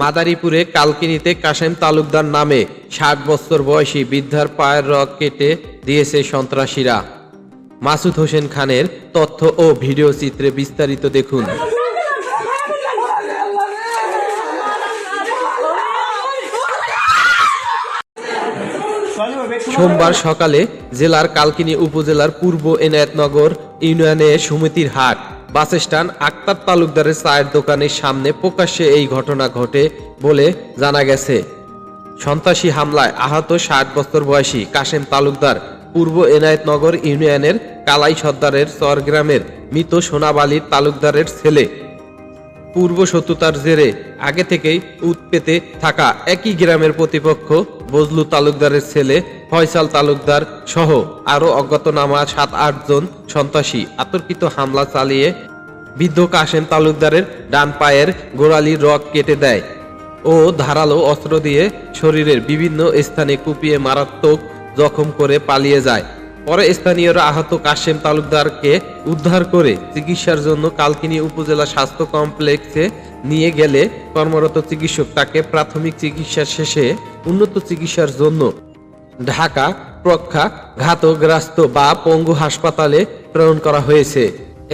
মাদারীপুরে কালকিনিতে কাশেম তালুকদার নামে ষাট বছর বয়সী বৃদ্ধার পায়ের রগ কেটে দিয়েছে সন্ত্রাসীরা। মাসুদ হোসেন খানের তথ্য ও ভিডিও চিত্রে বিস্তারিত দেখুন। সোমবার সকালে জেলার কালকিনি উপজেলার পূর্ব এনায়েতনগর ইউনিয়নে সমিতির হাট। বাস স্ট্যান্ড আক্তার তালুকদারের চায়ের দোকানের সামনে প্রকাশ্যে এই ঘটনা ঘটে বলে জানা গেছে। সন্ত্রাসী হামলায় আহত ষাট বছর বয়সী কাশেম তালুকদার পূর্ব এনায়েতনগর ইউনিয়নের কালাই সর্দারের চর গ্রামের মৃত সোনাবালির তালুকদারের ছেলে পূর্ব শত্রুতার জেরে আগে থেকেই উৎপেতে থাকা একই গ্রামের প্রতিপক্ষ বজলু তালুকদারের ছেলে ফয়সাল তালুকদার সহ আরও অজ্ঞাতনামা সাত আটজন সন্ত্রাসী আতর্কিত হামলা চালিয়ে বৃদ্ধ কাশেম তালুকদারের ডান পায়ের গোড়ালির রগ কেটে দেয় ও ধারালো অস্ত্র দিয়ে শরীরের বিভিন্ন স্থানে কুপিয়ে মারাত্মক জখম করে পালিয়ে যায়। পরে স্থানীয়রা আহত কাশেম তালুকদারকে উদ্ধার করে চিকিৎসার জন্য কালকিনি উপজেলা স্বাস্থ্য কমপ্লেক্সে নিয়ে গেলে কর্মরত চিকিৎসক তাকে প্রাথমিক চিকিৎসা শেষে উন্নত চিকিৎসার জন্য ঢাকা প্রক্ষা ঘাতগ্রস্ত বা পঙ্গু হাসপাতালে প্রেরণ করা হয়েছে।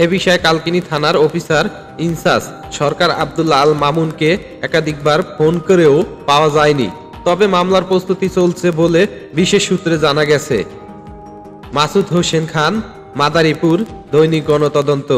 এ বিষয়ে কালকিনি থানার officer in charge Sarkar Abdullah Al মামুনকে একাধিকবার ফোন করেও পাওয়া যায়নি। তবে মামলার প্রস্তুতি চলছে বলে বিশেষ সূত্রে জানা গেছে। মাসুদ হোসেন খান মাদারীপুর দৈনিক গণতদন্ত।